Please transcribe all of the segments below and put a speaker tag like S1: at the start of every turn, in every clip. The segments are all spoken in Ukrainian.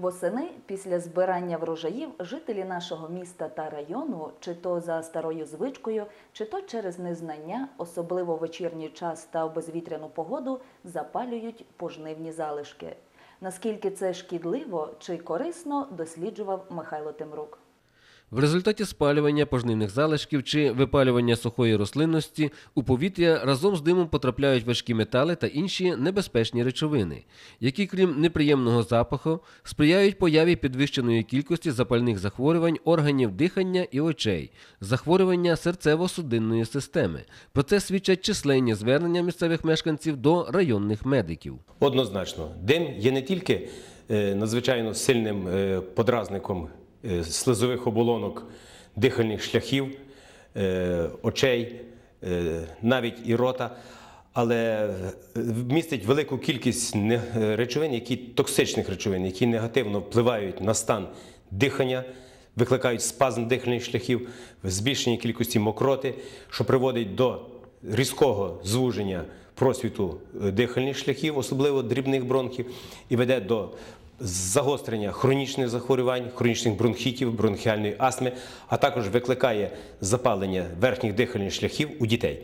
S1: Восени після збирання врожаїв жителі нашого міста та району, чи то за старою звичкою, чи то через незнання, особливо вечірній час та в безвітряну погоду, запалюють пожнивні залишки. Наскільки це шкідливо чи корисно, досліджував Михайло Темрук.
S2: В результаті спалювання пожнивних залишків чи випалювання сухої рослинності у повітря разом з димом потрапляють важкі метали та інші небезпечні речовини, які, крім неприємного запаху, сприяють появі підвищеної кількості запальних захворювань органів дихання і очей, захворювання серцево-судинної системи. Про це свідчать численні звернення місцевих мешканців до районних медиків.
S3: Однозначно, дим є не тільки е, надзвичайно сильним е, подразником слизових оболонок, дихальних шляхів, е, очей, е, навіть і рота, але е, містить велику кількість е, речовин, які токсичних речовин, які негативно впливають на стан дихання, викликають спазм дихальних шляхів, збільшення кількості мокроти, що приводить до різкого звуження просвіту е, дихальних шляхів, особливо дрібних бронхів, і веде до загострення хронічних захворювань, хронічних бронхітів, бронхіальної астми, а також викликає запалення верхніх дихальних шляхів у дітей.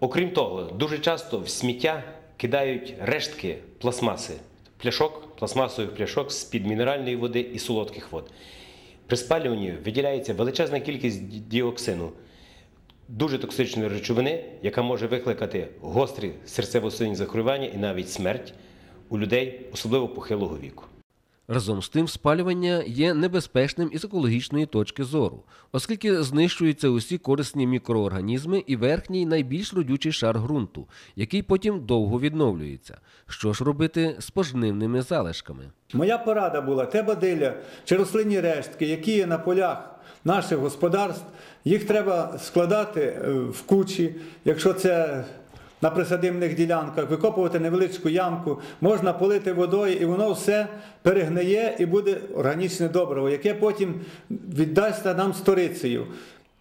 S3: Окрім того, дуже часто в сміття кидають рештки пластмаси, пляшок, пластмасових пляшок з-під мінеральної води і солодких вод. При спалюванні виділяється величезна кількість діоксину, дуже токсичної речовини, яка може викликати гострі серцево-судинні захворювання і навіть смерть у людей, особливо похилого віку.
S2: Разом з тим, спалювання є небезпечним із екологічної точки зору, оскільки знищуються усі корисні мікроорганізми і верхній найбільш родючий шар ґрунту, який потім довго відновлюється. Що ж робити з пожнивними залишками?
S4: Моя порада була те бадилля чи рослинні рештки, які є на полях наших господарств, їх треба складати е, в кучі, якщо це на присадибних ділянках, викопувати невеличку ямку, можна полити водою, і воно все перегниє і буде органічне добриво, яке потім віддасть нам сторицею.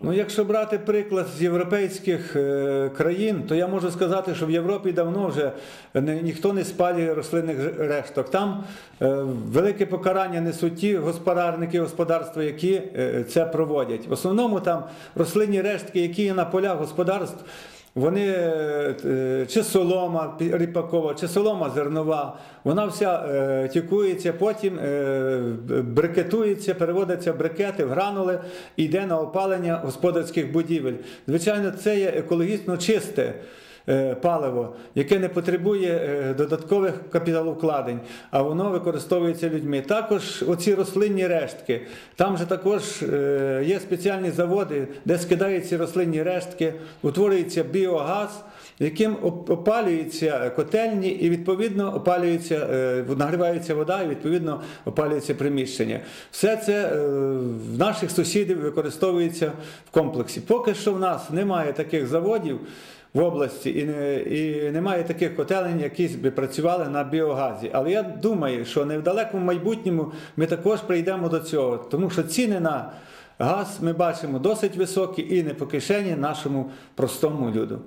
S4: Ну, якщо брати приклад з європейських е, країн, то я можу сказати, що в Європі давно вже не, ніхто не спалює рослинних решток. Там е, велике покарання несуть ті господарники господарства, які е, це проводять. В основному там рослинні рештки, які є на полях господарств. Вони е, е, чи солома ріпакова, чи солома зернова, вона вся е, тікується, потім брикетується, переводиться в брикети, в гранули йде на опалення господарських будівель. Звичайно, це є екологічно чисте. Е, Паливо, яке не потребує е, додаткових капіталовкладень, а воно використовується людьми. Також оці рослинні рештки. Там же також е, є спеціальні заводи, де скидаються рослинні рештки, утворюється біогаз, яким опалюються котельні і відповідно опалюється, нагрівається вода і відповідно опалюється приміщення. Все це в наших сусідів використовується в комплексі. Поки що в нас немає таких заводів в області і, не, і немає таких котелень, які би працювали на біогазі. Але я думаю, що не в далекому майбутньому ми також прийдемо до цього, тому що ціни на газ ми бачимо досить високі і не по кишені нашому простому люду.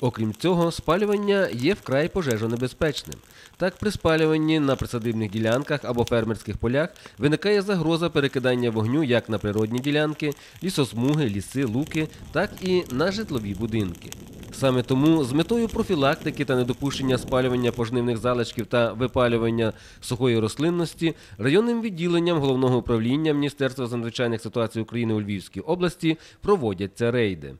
S2: Окрім цього, спалювання є вкрай пожежонебезпечним. Так, при спалюванні на присадибних ділянках або фермерських полях виникає загроза перекидання вогню як на природні ділянки, лісосмуги, ліси, луки, так і на житлові будинки. Саме тому з метою профілактики та недопущення спалювання пожнивних залишків та випалювання сухої рослинності районним відділенням головного управління Міністерства з надзвичайних ситуацій України у Львівській області проводяться рейди.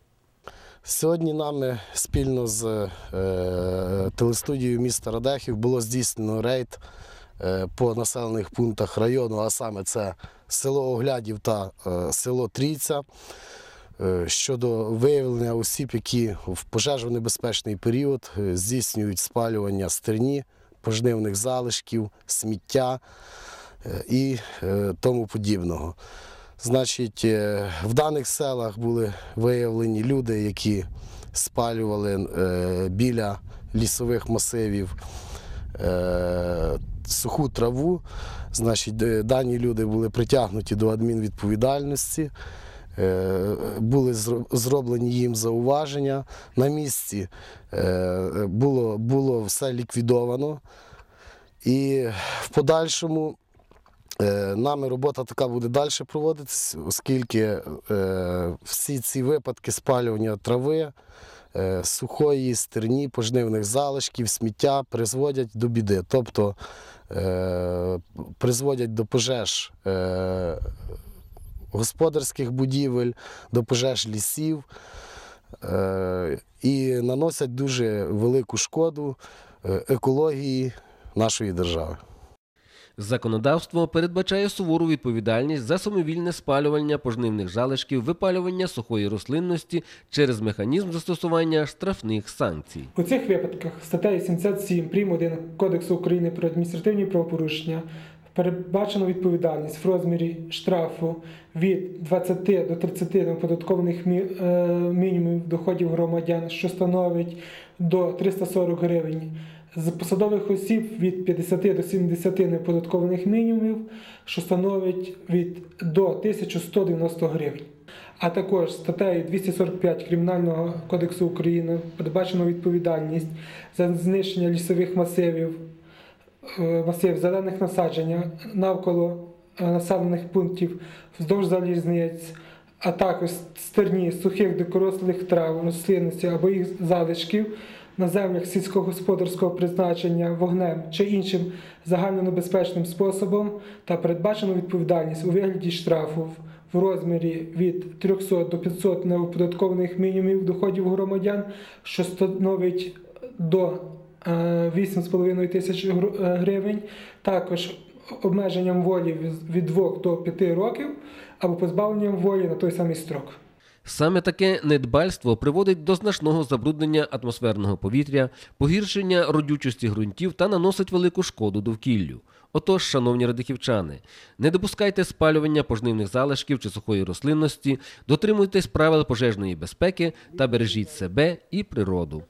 S5: Сьогодні нами спільно з е, телестудією міста Радехів було здійснено рейд е, по населених пунктах району, а саме це село Оглядів та е, село Трійця. е, Щодо виявлення осіб, які в пожежонебезпечний період е, здійснюють спалювання стерні, пожнивних залишків, сміття е, і е, тому подібного. Значить, е, в даних селах були виявлені люди, які спалювали е, біля лісових масивів е, суху траву. Значить, дані люди були притягнуті до адмінвідповідальності. Були зроблені їм зауваження на місці. Було, було все ліквідовано. І в подальшому Нами робота така буде далі проводитись, оскільки е, всі ці випадки спалювання трави, е, сухої, стерні, пожнивних залишків, сміття призводять до біди. Тобто е, призводять до пожеж е, господарських будівель, до пожеж лісів е, і наносять дуже велику шкоду е, екології нашої держави.
S2: Законодавство передбачає сувору відповідальність за самовільне спалювання пожнивних залишків, випалювання сухої рослинності через механізм застосування штрафних санкцій.
S6: У цих випадках статтею 77 прим. 1 Кодексу України про адміністративні правопорушення передбачено відповідальність в розмірі штрафу від 20 до 30 неоподаткованих е, мінімумів доходів громадян, що становить до 340 гривень. З посадових осіб від 50 до 70 неоподаткованих мінімумів, що становить від до 1190 гривень. А також статтею 245 Кримінального кодексу України передбачено відповідальність за знищення лісових масивів, е, масив зелених насаджень навколо е, населених пунктів вздовж залізниць, а також стерні сухих дикорослих трав, рослинності або їх залишків на землях сільськогосподарського призначення вогнем чи іншим загальнонебезпечним способом та передбачено відповідальність у вигляді штрафу в розмірі від 300 до 500 неоподаткованих мінімумів доходів громадян, що становить до е, 8,5 тисяч гр- е, гривень, також обмеженням волі від 2 до 5 років або позбавленням волі на той самий строк.
S2: Саме таке недбальство приводить до значного забруднення атмосферного повітря, погіршення родючості ґрунтів та наносить велику шкоду довкіллю. Отож, шановні радихівчани, не допускайте спалювання пожнивних залишків чи сухої рослинності, дотримуйтесь правил пожежної безпеки та бережіть себе і природу.